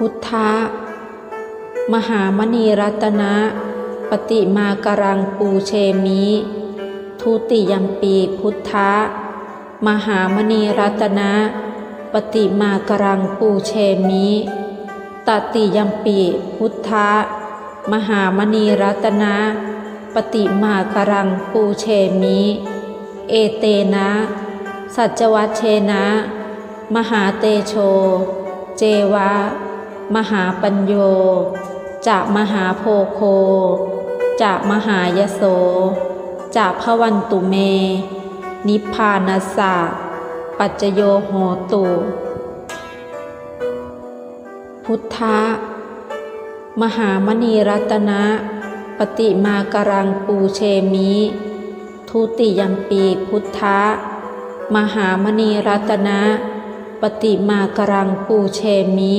พุทธะ มหามณีรัตนะ ปฏิมาการังปูเชมิ ทุติยมปีพุทธะ มหามณีรัตนะ ปฏิมาการังปูเชมิ ตติยมปีพุทธะ มหามณีรัตนะ ปฏิมาการังปูเชมิ เอเตนะ สัจวัชเชนะ มหาเตโช เจวะ มหาปัญโยจะมหาโพโคจะมหายโสจะพวันตุเม นิพพานัสะปัจจโยโหตุ พุทธะ มหามณีรัตนะ ปฏิมาการังปูเชมิ ทุติยมปีพุทธะ มหามณีรัตนะ ปฏิมาการังปูเชมิ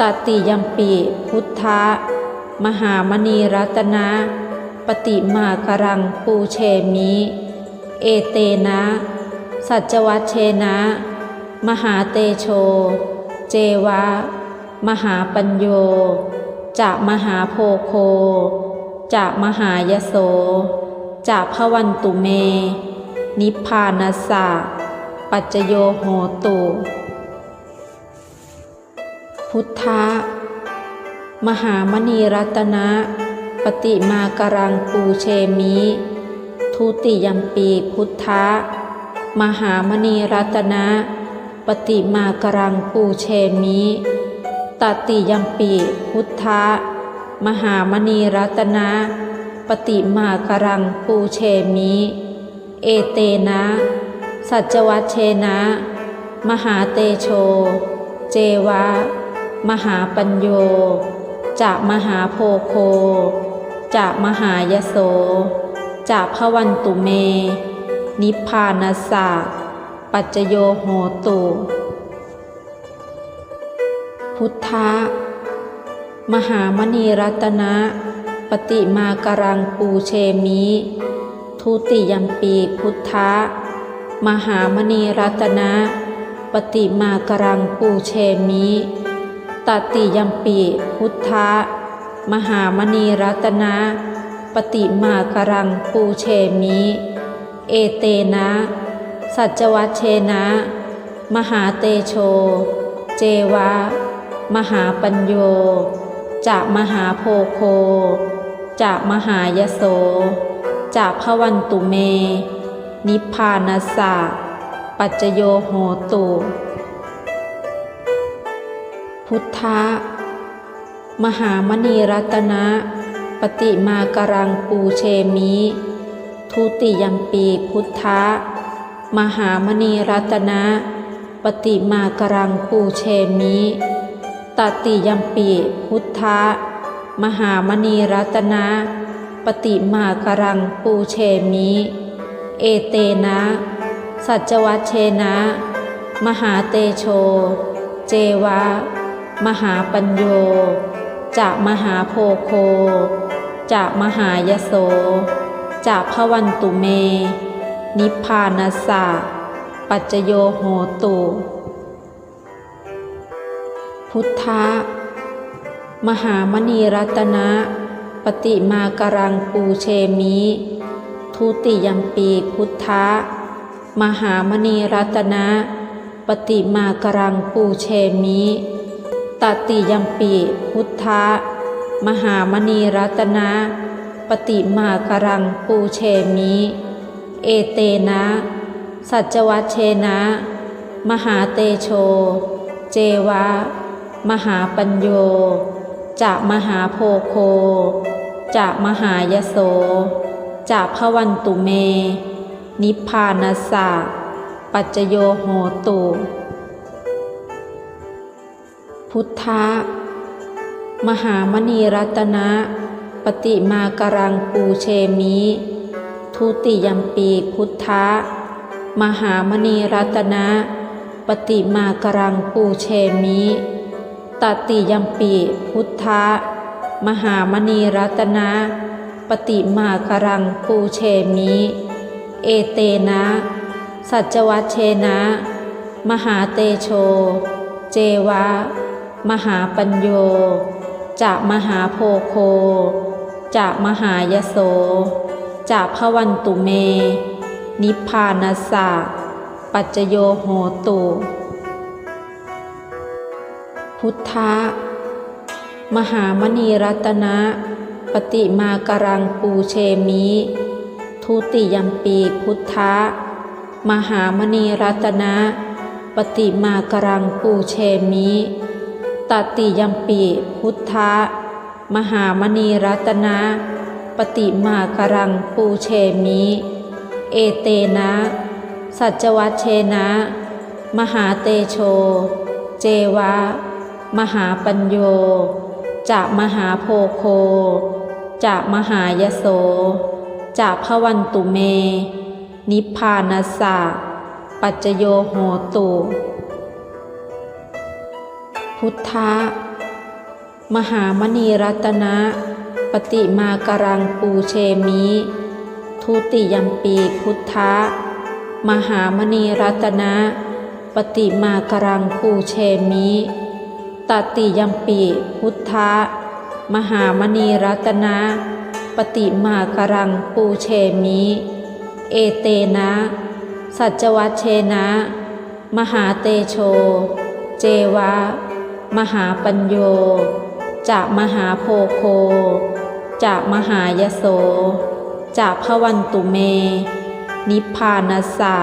ตติยมปีพุทธะ มหามณีรัตนะ ปฏิมาการังปูเชมิ เอเตนะ สัจวัชเชนะ มหาเตโช เจวะ มหาปัญโยจะมหาโพโคจะมหายโสจะพวันตุเม นิพพานัสสะปัจจโยโหตุ พุทธะ มหามณีรัตนะ ปฏิมาการังปูเชมิ ทุติยมปีพุทธะ มหามณีรัตนะ ปฏิมาการังปูเชมิ ตติยมปีพุทธะ มหามณีรัตนะ ปฏิมาการังปูเชมิ เอเตนะ สัจวัชเชนะ มหาเตโช เจวะ มหาปัญโยจะมหาโพโคจะมหายโสจะพวันตุเม นิพพานัสะปัจจโยโหตุ พุทธะ มหามณีรัตนะ ปฏิมาการังปูเชมิ ทุติยมปีพุทธะ มหามณีรัตนะ ปฏิมาการังปูเชมิ ตติยมปีพุทธะ มหามณีรัตนะ ปฏิมาการังปูเชมิ เอเตนะ สัจวัชเชนะ มหาเตโช เจวะ มหาปัญโยจะมหาโพโคจะมหายโสจะพวันตุเม นิพพานัสสะปัจจโยโหตุ พุทธะ มหามณีรัตนะ ปฏิมากรังปูเชมิ ทุติยมปีพุทธะ มหามณีรัตนะ ปฏิมากรังปูเชมิ ตติยมปีพุทธะ มหามณีรัตนะ ปฏิมากรังปูเชมิ เอเตนะ สัจวัชเชนะ มหาเตโช เจวะ มหาปัญโยจะมหาโพโคจะมหายโสจะพวันตุเม นิพพานัสสะปัจจโยโหตุ พุทธะ มหามณีรัตนะ ปฏิมาการังปูเชมิ ทุติยมปีพุทธะ มหามณีรัตนะ ปฏิมาการังปูเชมิ ตติยมปีพุทธะ มหามณีรัตนะ ปฏิมากรังปูเชมิ เอเตนะ สัจวัชเชนะ มหาเตโช เจวะ มหาปัญโยจะมหาโพโคจะมหายโสจะพวันตุเม นิพพานสะปัจจโยโหตุ พุทธะ มหามณีรัตนะ ปฏิมากรังปูเชมิ ทุติยมปีพุทธะ มหามณีรัตนะ ปฏิมากรังปูเชมิ ตติยมปีพุทธะ มหามณีรัตนะ ปฏิมากรังปูเชมิ เอเตนะ สัจวัชเชนะ มหาเตโช เจวะ มหาปัญโยจะมหาโพโคจะมหายโสจะพะวันตุเม นิพพานัสะปัจโยโหตุ พุทธะ มหามณีรัตนะ ปฏิมากรังปูเชมิ ทุติยมปีพุทธะ มหามณีรัตนะ ปฏิมากรังปูเชมิ ตติยมปีพุทธะ มหามณีรัตนะ ปฏิมากรังปูเชมิ เอเตนะ สัจวัชเชนะ มหาเตโช เจวะ มหาปัญโยจะมหาโพโคจะมหายโสจะพวันตุเม นิพพานัสสะปัจโยโหตุ พุทธะ มหามณีรัตนะ ปฏิมากรังปูเชมิ ทุติยมปีพุทธะ มหามณีรัตนะ ปฏิมากรังปูเชมิ ตติยมปีพุทธะ มหามณีรัตนะ ปฏิมากรังปูเชมิ เอเตนะ สัจวัชเชนะ มหาเตโช เจวะ มหาปัญโยจะมหาโพโคจะมหายโสจะพระวันตุเม นิพพานัสสะ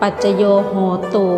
ปัจจโยโหตุ